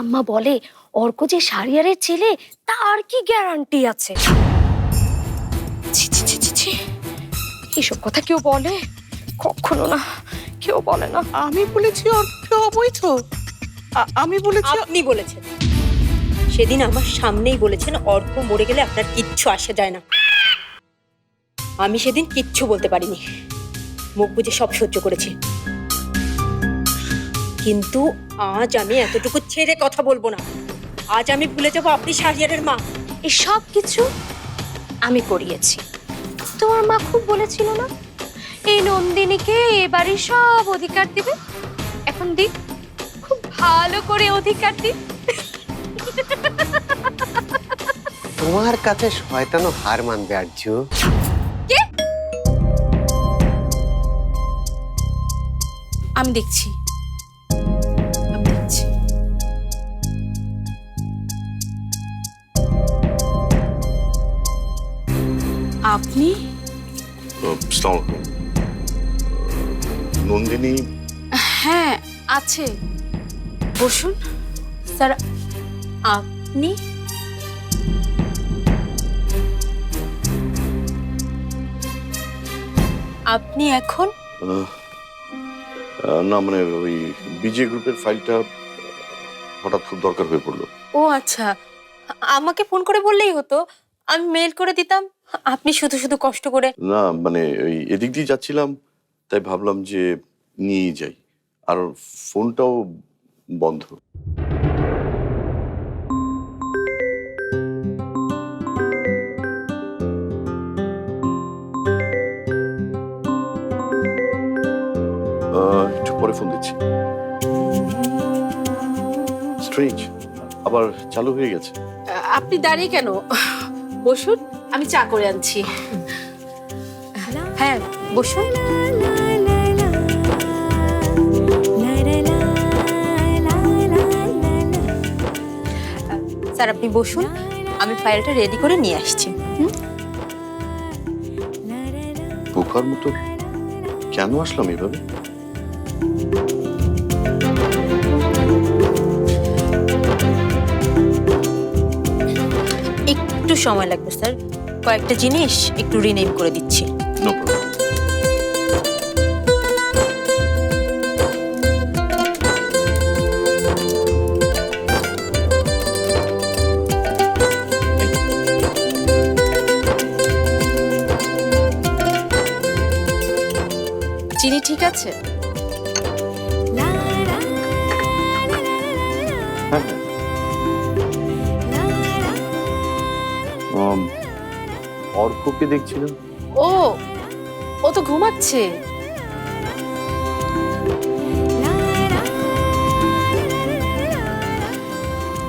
আম্মা বলে অর্ক যে সারিয়ারের ছেলে তার কি গ্যারান্টি আছে? এসব কথা কেউ বলে? কখনো না কেউ বলে না। আমি বলেছি অর্থ অবৈধ? আমি বলেছি আপনি বলেছেন। সেদিন আমার সামনেই বলেছেন অর্ক মরে গেলে আপনার কিচ্ছু আসে যায় না। আমি সেদিন কিচ্ছু বলতে পারিনি। মুখ বুঝে সব সহ্য করেছি। কিন্তু আজ আমি এতটুকু ছেড়ে কথা বলব না। আজ আমি ভুলে যাব আপনি শাহরিয়ারের মা। এই সব কিছু আমি করিয়েছি। তোমার মা খুব বলেছিল না? এই নন্দিনীকে এ বাড়ির সব অধিকার দিবে। এখন দিক খুব ভালো করে অধিকার দিক। তোমার কাছে শয়তানো হার মানবে আর্য আমি দেখছি। আপনি? নন্দিনী? হ্যাঁ আছে। বসুন। স্যার আপনি? আপনি এখন? না মানে ওই বিজে গ্রুপের ফাইলটা হঠাৎ খুব দরকার হয়ে পড়ল। ও আচ্ছা। আমাকে ফোন করে বললেই হতো। আমি মেল করে দিতাম। আপনি শুধু শুধু কষ্ট করে না মানে ওই এদিক দিয়ে যাচ্ছিলাম তাই ভাবলাম যে নিয়ে যাই। আর ফোনটাও বন্ধ। একটু পরে ফোন দিচ্ছি। স্ট্রেঞ্জ আবার চালু হয়ে গেছে। আপনি দাঁড়িয়ে কেন? বসুন। আমি চা করে আনছি। হ্যাঁ বসুন স্যার আপনি বসুন। আমি ফাইলটা রেডি করে নিয়ে আসছি? বোকার মতো কেন আসলাম এভাবে? একটু সময় লাগবে স্যার। কয়েকটা জিনিস একটু রিনেম করে দিচ্ছি। চিনি ঠিক আছে? অর্ককে দেখছিলাম। ও ও তো ঘুমাচ্ছে।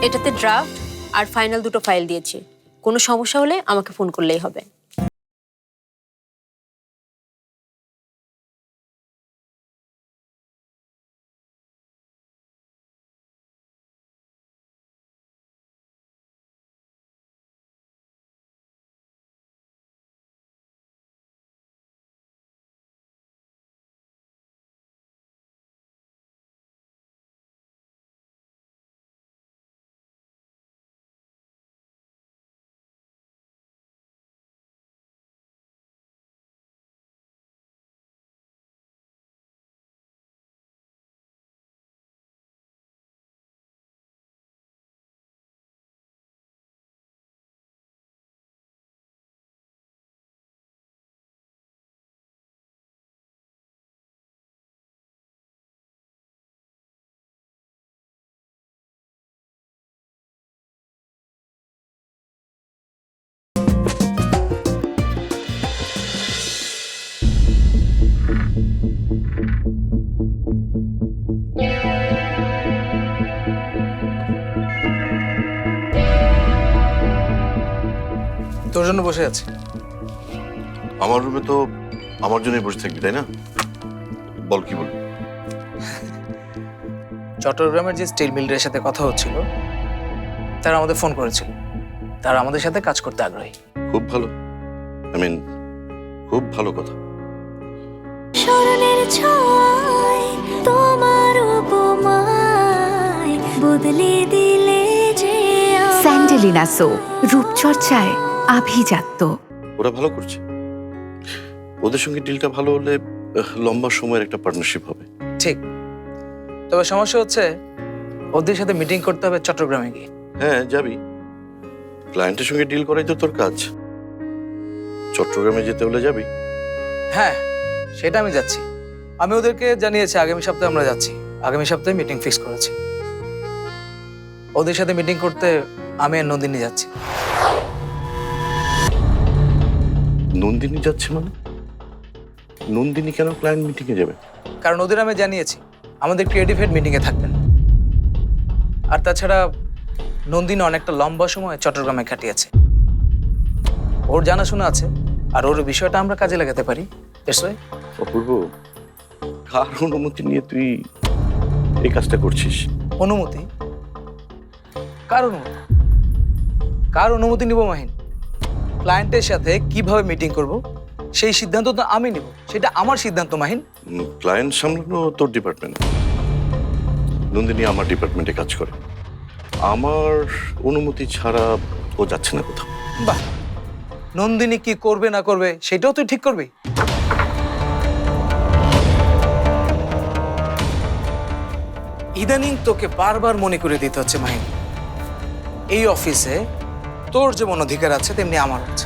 এটাতে ড্রাফট আর ফাইনাল দুটো ফাইল দিয়েছি। কোনো সমস্যা হলে আমাকে ফোন করলেই হবে। তোর জন্য বসে আছি। আমার রুমে তো আমার জন্যই বসে থাকবি তাই না? বল কি বলবি? চট্টগ্রামের যে স্টিল মিলের সাথে কথা হচ্ছিল তারা আমাদের ফোন করেছিল। তারা আমাদের সাথে কাজ করতে আগ্রহী। খুব ভালো। আই মিন খুব ভালো কথা। স্মরণের ছয় তোমার উপমায় বদলে দিলে যে স্যান্ডেলিনা সো রূপচর্চায় আভিজাত্য। ওরা ভালো করছে। ওদের সঙ্গে ডিলটা ভালো হলে লম্বা সময়ের একটা পার্টনারশিপ হবে। ঠিক। তবে সমস্যা হচ্ছে ওদের সাথে মিটিং করতে হবে চট্টগ্রামে গিয়ে। হ্যাঁ যাবি। ক্লায়েন্টের সঙ্গে ডিল করাই তো তোর কাজ। চট্টগ্রামে যেতে হলে যাবি। হ্যাঁ সেটা আমি যাচ্ছি। আমি ওদেরকে জানিয়েছি আগামী সপ্তাহে আমরা যাচ্ছি। আগামী সপ্তাহে মিটিং ফিক্স করেছি। ওদের সাথে মিটিং করতে আমি আর নন্দিনী যাচ্ছি। নন্দিনী যাচ্ছে মানে? নন্দিনী কেন ক্লায়েন্ট মিটিংয়ে যাবে? কারণ ওদের আমি জানিয়েছি আমাদের ক্রিয়েটিভ হেড মিটিংয়ে থাকবেন। আর তাছাড়া নন্দিনী অনেকটা লম্বা সময় চট্টগ্রামে কাটিয়েছে। ওর জানাশোনা আছে আর ওর বিষয়টা আমরা কাজে লাগাতে পারি। That's why অপূর্ব কার অনুমতি নিয়ে তুই এই কাজটা করছিস? অনুমতি? কার অনুমতি? কার অনুমতি নিব মাহিন? ক্লায়েন্টের সাথে কীভাবে মিটিং করব? সেই সিদ্ধান্ত তো আমি নিব। সেটা আমার সিদ্ধান্ত মাহিন। ক্লায়েন্ট সামলানো তোর ডিপার্টমেন্ট নন্দিনী আমার ডিপার্টমেন্টে কাজ করে। আমার অনুমতি ছাড়া ও যাচ্ছে না কোথাও। বাহ। নন্দিনী কি করবে না করবে সেটাও তুই ঠিক করবি? ইদানিং তোকে বারবার মনে করে দিতে হচ্ছে মাহিন এই অফিসে তোর যেমন অধিকার আছে, তেমনি আমার আছে।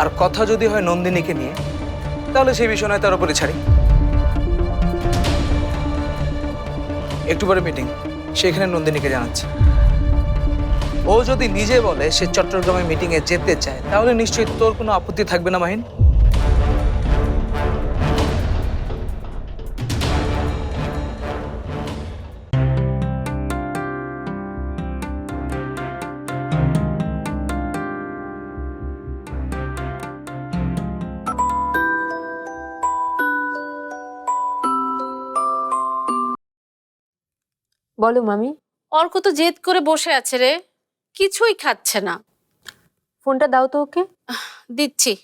আর কথা যদি হয় নন্দিনীকে নিয়ে, তাহলে সেই বিষয় নয়, তার উপরে ছাড়ি। একটু পরে মিটিং সেখানে নন্দিনীকে জানাচ্ছি। ও যদি নিজে বলে সে চট্টগ্রামে মিটিংয়ে যেতে চায়, তাহলে নিশ্চয়ই তোর কোনো আপত্তি থাকবে না মাহিন বলো মামি। অর্ক তো জেদ করে বসে আছে রে। কিছুই খাচ্ছে না। ফোনটা দাও তো ওকে। দিচ্ছি।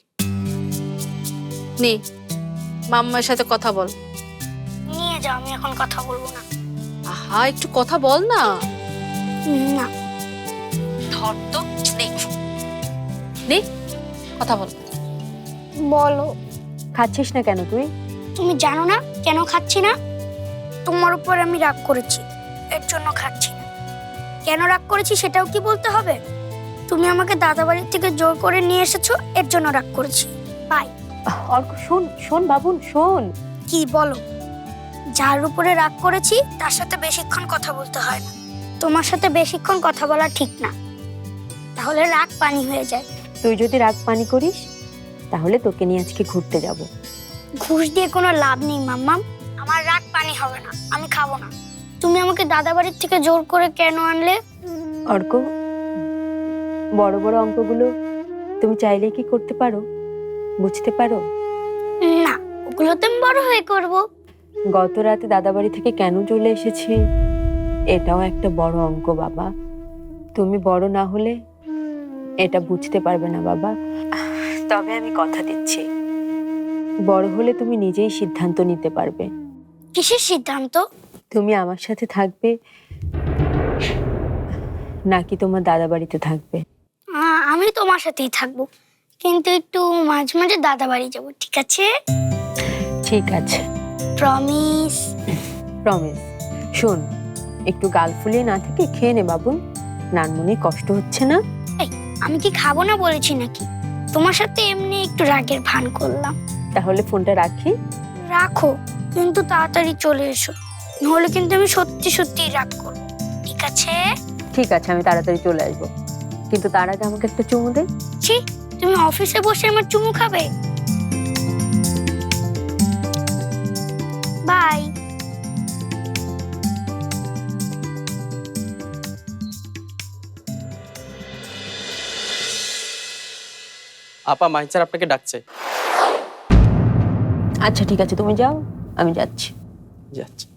নে মাম্মার সাথে কথা বল। নিয়ে যাও আমি এখন কথা বলব না। আহা একটু কথা বল না। না। ধর তো নে। নে কথা বল। বলো। খাচ্ছিস না কেন তুই? তুমি জানো না কেন খাচ্ছি না? তোমার উপর আমি রাগ করেছি। এর জন্য খাচ্ছি না। কেন রাগ করেছি সেটাও কি বলতে হবে? তুমি আমাকে দাদা বাড়ির থেকে জোর করে নিয়ে এসেছ এর জন্য রাগ করেছি। বাই অর্ক শোন শোন বাবুন শোন। কি বলো? যার উপরে রাগ করেছি তার সাথে বেশিক্ষণ কথা বলতে হয় না। তোমার সাথে বেশিক্ষণ কথা বলা ঠিক না। তাহলে রাগ পানি হয়ে যায়। তুই যদি রাগ পানি করিস তাহলে তোকে নিয়ে আজকে ঘুরতে যাব। ঘুষ দিয়ে কোনো লাভ নেই মাম্মাম। আমার রাগ পানি হবে না। আমি খাব না। তুমি আমাকে দাদা বাড়ির থেকে জোর করে কেন আনলে? অর্ক বড় বড় অঙ্কগুলো তুমি চাইলে কি করতে পারো? বুঝতে পারো? না ওগুলো তো আমি বড় হয়ে করব। গত রাতে দাদাবাড়ি থেকে কেন চলে এসেছি? এটাও একটা বড় অঙ্ক বাবা। তুমি বড় না হলে এটা বুঝতে পারবে না বাবা। তবে আমি কথা দিচ্ছি। বড় হলে তুমি নিজেই সিদ্ধান্ত নিতে পারবে। কিসের সিদ্ধান্ত? তুমি আমার সাথে থাকবে নাকি তোমার দাদা বাড়িতে থাকবে? আমি তোমার সাথেই থাকব কিন্তু একটু মাঝে মাঝে দাদা বাড়ি যাব ঠিক আছে? ঠিক আছে। প্রমিস প্রমিস শোন একটু গাল ফুলিয়ে না থেকে খেয়ে নে বাবু নানমনে কষ্ট হচ্ছে না? আমি কি খাব না বলেছি নাকি? তোমার সাথে এমনি একটু রাগের ভান করলাম। তাহলে ফোনটা রাখি। রাখো কিন্তু তাড়াতাড়ি চলে এসো। নাহলে কিন্তু আমি সত্যি সত্যি রাগ করব। ঠিক আছে? ঠিক আছে আমি তাড়াতাড়ি চলে আসব। কিন্তু তার আগে আমাকে একটা চুমু দে। ছি তুমি অফিসে বসে আমার চুমু খাবে? বাই। আপা মাহিন স্যার আপনাকে ডাকছে। আচ্ছা ঠিক আছে তুমি যাও আমি যাচ্ছি। যাচ্ছে।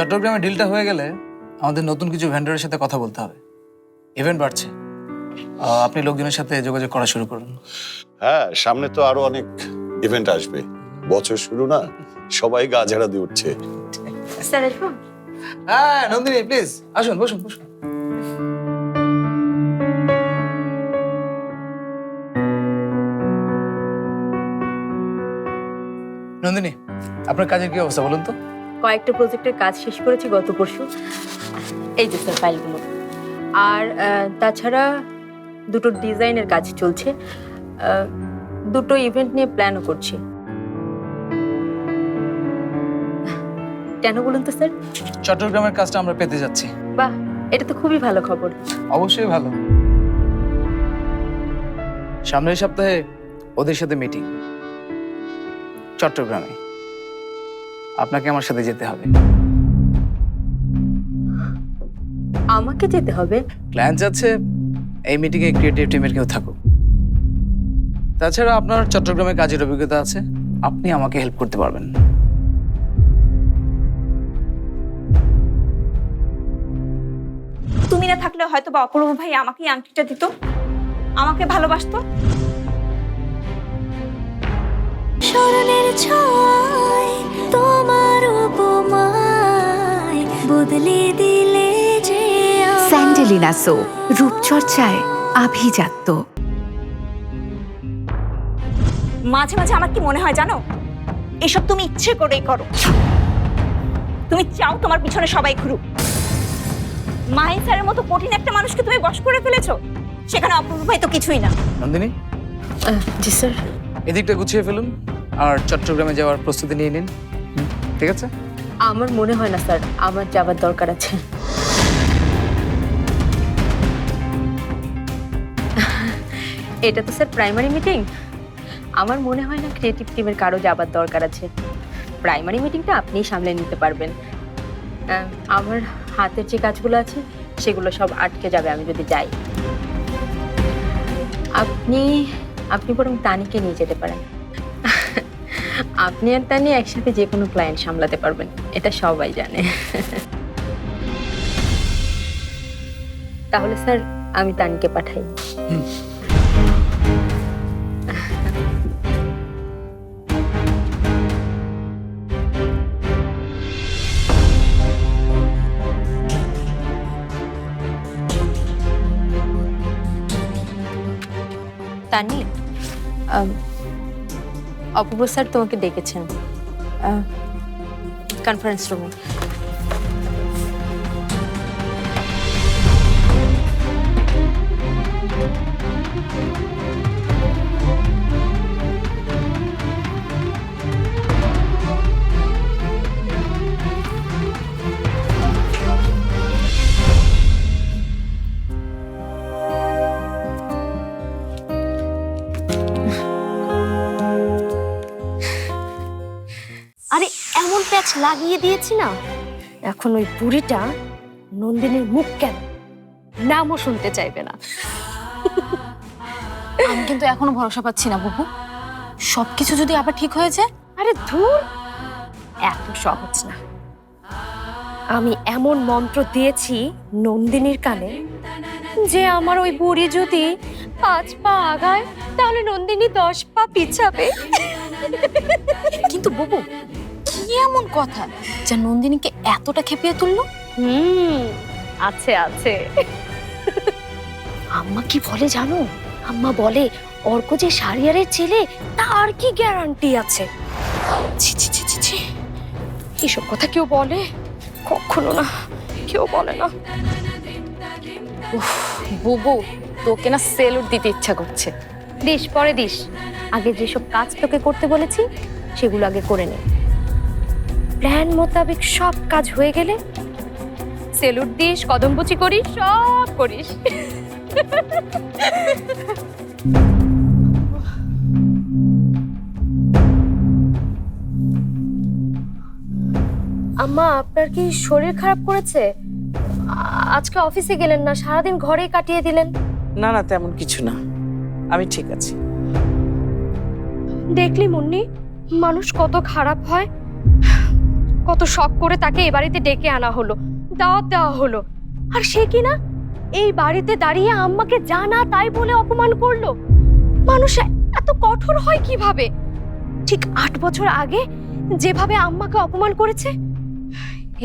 চট্টগ্রামে ডিলটা হয়ে গেলে আমাদের নতুন কিছু ভেন্ডরের সাথে কথা বলতে হবে। ইভেন্ট বাড়ছে। আহ, আপনি লোকজনের সাথে যোগাযোগ করা শুরু করুন। হ্যাঁ সামনে তো আরও অনেক ইভেন্ট আসবে। বছর শুরু না সবাই গা ঝাড়া দিয়ে উঠছে। স্যার আসব? হ্যাঁ নন্দিনী প্লিজ আসুন বসুন বসুন। নন্দিনী আপনার কাজের কি অবস্থা বলুন তো? কয়েকটা প্রজেক্টের কাজ শেষ করেছি গত পরশু। এই যে স্যার ফাইলগুলো আর তাছাড়া দুটো ডিজাইনের কাজ চলছে। দুটো ইভেন্ট নিয়ে প্ল্যানও করছি। কেন বলুন তো স্যার চট্টগ্রামের কাজটা আমরা পেতে যাচ্ছি। বাহ এটা তো খুবই ভালো খবর। অবশ্যই ভালো। সামনের সপ্তাহে ওদের সাথে মিটিং চট্টগ্রামে। আপনাকে আমার সাথে যেতে হবে। আমাকে যেতে হবে? ক্লায়েন্ট যাচ্ছে এই মিটিংয়ে ক্রিয়েটিভ টিমের কেউ থাকুক। তাছাড়া আপনার চট্টগ্রামে কাজের অভিজ্ঞতা আছে আপনি আমাকে হেল্প করতে পারবেন। তুমি না থাকলে হয়তো বা অপূর্ব ভাই আমাকেই আংটিটা দিত আমাকে ভালোবাসতো। স্মরণের ছয় তোমার উপমায় বদলে দিলে যে স্যান্ডেলিনা সো রূপচর্চায় আভিজাত্য। মাঝে মাঝে আমার কি মনে হয় জানো? এসব তুমি ইচ্ছে করেই করো। তুমি চাও তোমার পিছনে সবাই ঘুরুক। মাহিন স্যারের মতো কঠিন একটা মানুষকে তুমি বশ করে ফেলেছো সেখানে অপূর্ব ভাই তো কিছুই না। নন্দিনী? জি স্যার। এদিকটা গুছিয়ে ফেলুন। আর চট্টগ্রামে যাওয়ার প্রস্তুতি নিয়ে নিন। ঠিক আছে? আমার মনে হয় না, স্যার। আমার যাবার দরকার আছে। এটা তো, স্যার প্রাইমারি মিটিং আমার মনে হয় না ক্রিয়েটিভ টিমের কারও যাবার দরকার আছে। প্রাইমারি মিটিংটা আপনিই সামলে নিতে পারবেন। আমার হাতের যে কাজগুলো আছে, সেগুলো সব আটকে যাবে, আমি যদি যাই। আপনি আপনি বরং তানিকে নিয়ে যেতে পারেন। আপনি আর তানি একসাথে যে কোনো ক্লায়েন্ট সামলাতে পারবেন, এটা সবাই জানে। তাহলে স্যার, আমি তানিকে পাঠাই। তানি অপূর্ব স্যার তোমাকে ডেকেছেন। কনফারেন্স রুমে লাগিয়ে দিয়েছি না? এখন ওই বুড়িটা নন্দিনীর মুখ কেন? নামও শুনতে চাইবে না। আমি কিন্তু এখনও ভরসা পাচ্ছি না বুবু। সবকিছু যদি আবার ঠিক হয়ে যায়? আরে ধুর! এত সহজ না। আমি এমন মন্ত্র দিয়েছি নন্দিনীর কানে যে আমার ওই বুড়ি যদি পাঁচ পা আগায় তাহলে নন্দিনী দশ পা পিছাবে। কিন্তু বুবু কি এমন কথা? যা নন্দিনীকে এতটা খেপিয়ে তুললো? হুম আছে আছে। আম্মা কি বলে জানো? আম্মা বলে অর্ক যে সারিয়ারের ছেলে তার কি গ্যারান্টি আছে? ছি ছি ছি ছি ছি। এসব কথা কেউ বলে? কখনো না কেউ বলে না। বুবু তোকে না সেলুট দিতে ইচ্ছা করছে। দিস পরে দিস। আগে যেসব কাজ তোকে করতে বলেছি সেগুলো আগে করে নে। প্ল্যান মোতাবেক সব কাজ হয়ে গেলে সেলুট দিস কদমবুচি করিস সব করিস। আম্মা আপনার কি শরীর খারাপ করেছে? আজকে অফিসে গেলেন না সারাদিন ঘরেই কাটিয়ে দিলেন। না না তেমন কিছু না। আমি ঠিক আছি। দেখলি মুন্নি মানুষ কত খারাপ হয়? কত শখ করে তাকে এই বাড়িতে ডেকে আনা হলো, দাওয়াত দেওয়া হলো। আর সে কি না? এই বাড়িতে দাঁড়িয়ে আম্মাকে জানা তাই বলে অপমান করল? মানুষ এত কঠোর হয় কীভাবে? ঠিক আট বছর আগে যেভাবে আম্মাকে অপমান করেছে,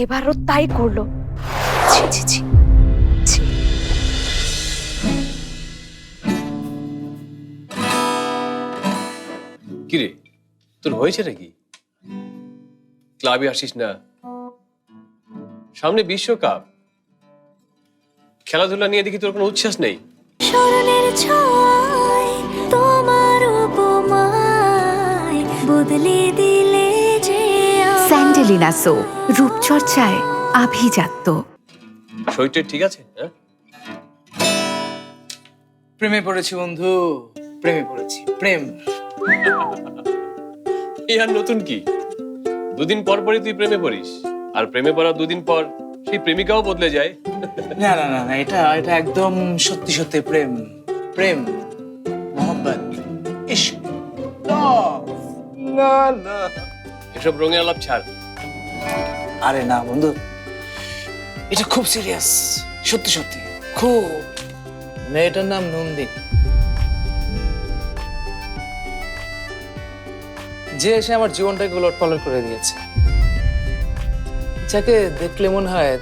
এবারও তাই করল। ছি কিরে, তোর হয়েছে নাকি ক্লাবে আসিস না। সামনে বিশ্বকাপ। খেলাধুলা নিয়ে দেখি তোর কোনো উচ্ছ্বাস নেই। স্মরণের ছয় তোমার উপমায় বদলে দিলে যে স্যান্ডেলিনা সো রূপচর্চায় আভিজাত্য। শরীরটা ঠিক আছে হ্যাঁ? প্রেমে পড়েছি বন্ধু প্রেমে পড়েছি প্রেম। আর নতুন কি? দুদিন পর পরই তুই প্রেমে পড়িস। আর প্রেমে পড়ার দুদিন পর সেই প্রেমিকাও বদলে যায়। না না না না এটা এটা একদম সত্যি সত্যি প্রেম। প্রেম মোহাম্মত ইশক না না এসব রঙের আলাপ ছাড়। আরে না বন্ধু এটা খুব সিরিয়াস সত্যি সত্যি। খুব। মেয়েটার নাম নন্দিনী। যে এসে আমার জীবনটাকে উলট পালট করে দিয়েছে যাকে দেখলে মনে হয়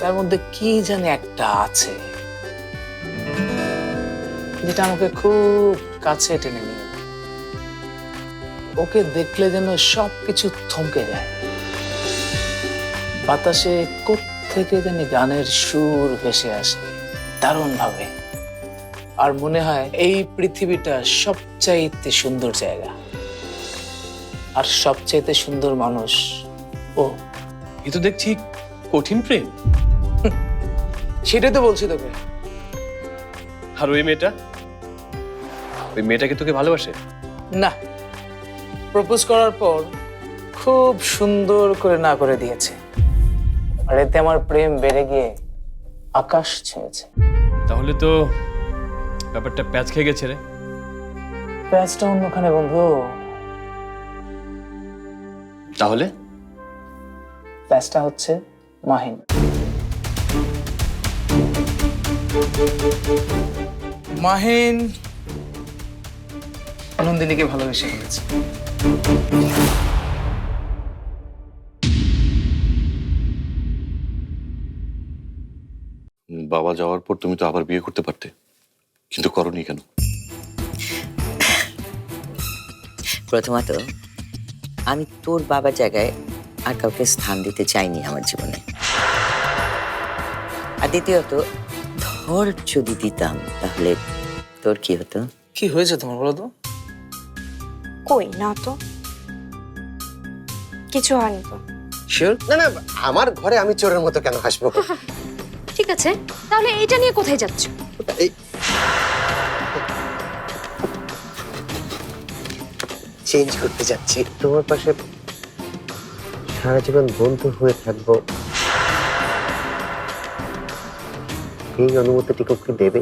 তার মধ্যে কি জানি একটা আছে, যেটা আমাকে খুব কাছে টেনে নিয়ে ওকে দেখলে যেন সবকিছু থমকে যায়। বাতাসে থেকে যেন গানের সুর ভেসে আসে দারুণ ভাবে আর মনে হয় এই পৃথিবীটা সবচাইতে সুন্দর জায়গা। আর সবচাইতে সুন্দর মানুষ ও। এ তো দেখছি কঠিন প্রেম। সেটাই তো বলছি তোকে। আর ওই মেয়েটা? ওই মেয়েটাকে তোকে ভালোবাসে? না। প্রপোজ করার পর খুব সুন্দর করে না করে দিয়েছে। আর এতে আমার প্রেম বেড়ে গিয়ে আকাশ ছুঁয়েছে। তাহলে তো ব্যাপারটা প্যাচ খেয়ে গেছে রে। প্যাচটা অন্যখানে বন্ধু। তাহলে? প্যাচটা হচ্ছে মাহিন। মাহিন নন্দিনীকে ভালোবেসে ফেলেছে। বাবা যাওয়ার পর তুমি তো আবার বিয়ে করতে পারতে কিন্তু করনি কেন? প্রথমত আমি তোর বাবার জায়গায় আর কাউকে স্থান দিতে চাইনি আমার জীবনে। আর দ্বিতীয়ত ধর যদি দিতাম তাহলে তোর কি হতো? কি হয়েছে তোমার বলো তো? কই না তো। কিছু হয়নি তো। শিওর না না আমার ঘরে আমি চোরের মতো কেন হাসবো? ঠিক আছে তাহলে এইটা নিয়ে কোথায় যাচ্ছ? এই চেঞ্জ করতে যাচ্ছি। তোমার পাশে সারা জীবন বন্ধু হয়ে থাকব। এই অনুমতিটুকু কি দেবে?